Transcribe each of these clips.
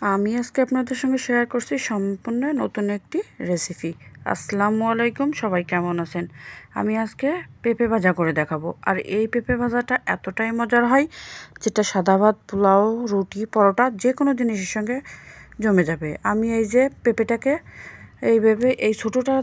আমি আজকে আপনাদের সঙ্গে শেয়ার করছি সম্পূর্ণ নতুন একটি রেসিপি আসসালামু আলাইকুম, সবাই কেমন আছেন? আমি আজকে পেঁপে ভাজা করে দেখাবো। আর এই পেঁপে ভাজাটা এতটাই মজার হয় যেটা সাদা ভাত, পোলাও, রুটি, পরোটা যে কোনো জিনিসের সঙ্গে জমে যাবে। আমি এই যে পেঁপেটাকে এইভাবে এই ছোটোটা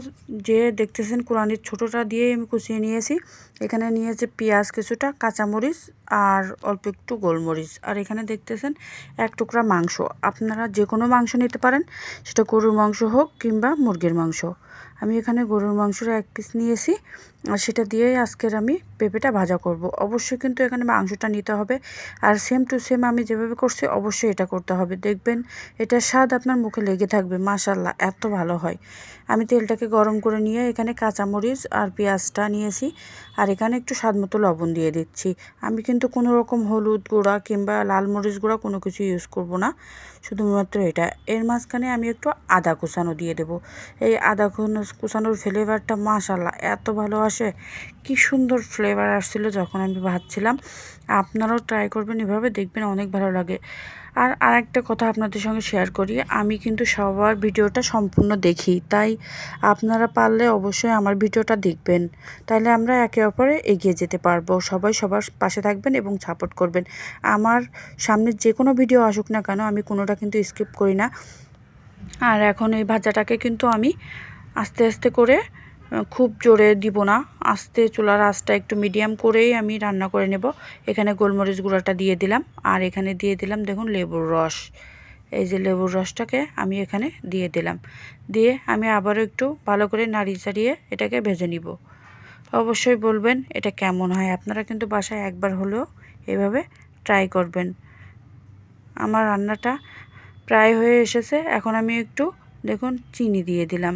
যে দেখতেছেন কোরআনির ছোটোটা দিয়ে আমি কুচিয়ে নিয়েছি। এখানে নিয়েছে পেঁয়াজ কিছুটা, কাঁচামরিচ আর অল্প একটু গোলমরিচ। আর এখানে দেখতেছেন এক টুকরা মাংস। আপনারা যে কোনো মাংস নিতে পারেন, সেটা গরুর মাংস হোক কিংবা মুরগির মাংস। আমি এখানে গরুর মাংসটা এক পিস নিয়েছি। আর সেটা দিয়েই আজকের আমি পেঁপেটা ভাজা করব। অবশ্যই কিন্তু এখানে মাংসটা নিতে হবে। আর সেম টু সেম আমি যেভাবে করছি, অবশ্যই এটা করতে হবে। দেখবেন এটা স্বাদ আপনার মুখে লেগে থাকবে। মাশাল্লাহ এত ভালো হয়। আমি তেলটাকে গরম করে নিয়ে এখানে কাঁচামরিচ আর পেঁয়াজটা নিয়েছি। আর এখানে একটু স্বাদ মতো লবণ দিয়ে দিচ্ছি। আমি কিন্তু কোনো রকম হলুদ গুঁড়া কিংবা লাল মরিচ গুঁড়া কোনো কিছু ইউজ করব না। শুধুমাত্র এটা। এর মাঝখানে আমি একটু আদা কুচানো দিয়ে দেব। এই আদা কুচানোর ফ্লেভারটা মাশাল্লাহ এত ভালো আসে। কি সুন্দর ফ্লেভার আসছিল যখন আমি ভাজছিলাম আপনারাও ট্রাই করবেন, এভাবে দেখবেন অনেক ভালো লাগে। আর আরেকটা কথা আপনাদের সঙ্গে শেয়ার করি, আমি কিন্তু সবার ভিডিওটা সম্পূর্ণ দেখি, তাই আপনারা পারলে অবশ্যই আমার ভিডিওটা দেখবেন। তাহলে আমরা একে অপরে এগিয়ে যেতে পারব, সবাই সবার পাশে থাকবেন এবং সাপোর্ট করবেন। আমার সামনে যে কোনো ভিডিও আসুক না কেন, আমি কোনোটা কিন্তু স্কিপ করি না। আর এখন এই ভাজাটাকে কিন্তু আমি আস্তে আস্তে করে খুব জোরে দিব না। আস্তে চুলার আঁচটা একটু মিডিয়াম করেই আমি রান্না করে নেব। এখানে গোলমরিচ গুঁড়াটা দিয়ে দিলাম। আর এখানে দিয়ে দিলাম দেখুন লেবুর রস। এই যে লেবুর রসটাকে আমি এখানে দিয়ে দিলাম। দিয়ে আমি আবারও একটু ভালো করে নাড়ি চাড়িয়ে এটাকে ভেজে নিব। অবশ্যই বলবেন, এটা কেমন হয়? আপনারা কিন্তু বাসায় একবার হলেও এভাবে ট্রাই করবেন। আমার রান্নাটা প্রায় হয়ে এসেছে। এখন আমি একটু দেখুন চিনি দিয়ে দিলাম।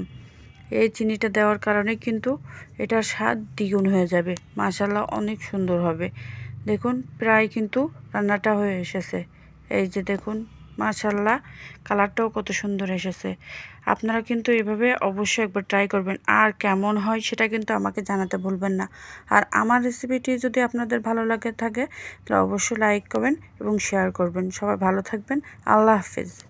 এই চিনিটা দেওয়ার কারণে কিন্তু এটার স্বাদ দ্বিগুণ হয়ে যাবে। মাশাল্লাহ অনেক সুন্দর হবে। দেখুন, প্রায় কিন্তু রান্নাটা হয়ে এসেছে। এই যে দেখুন মাশাল্লাহ কালারটাও কত সুন্দর এসেছে। আপনারা কিন্তু এভাবে অবশ্যই একবার ট্রাই করবেন। আর কেমন হয় সেটা কিন্তু আমাকে জানাতে ভুলবেন না। আর আমার রেসিপিটি যদি আপনাদের ভালো লাগে থাকে, তাহলে অবশ্যই লাইক করবেন এবং শেয়ার করবেন। সবাই ভালো থাকবেন। আল্লাহ হাফিজ।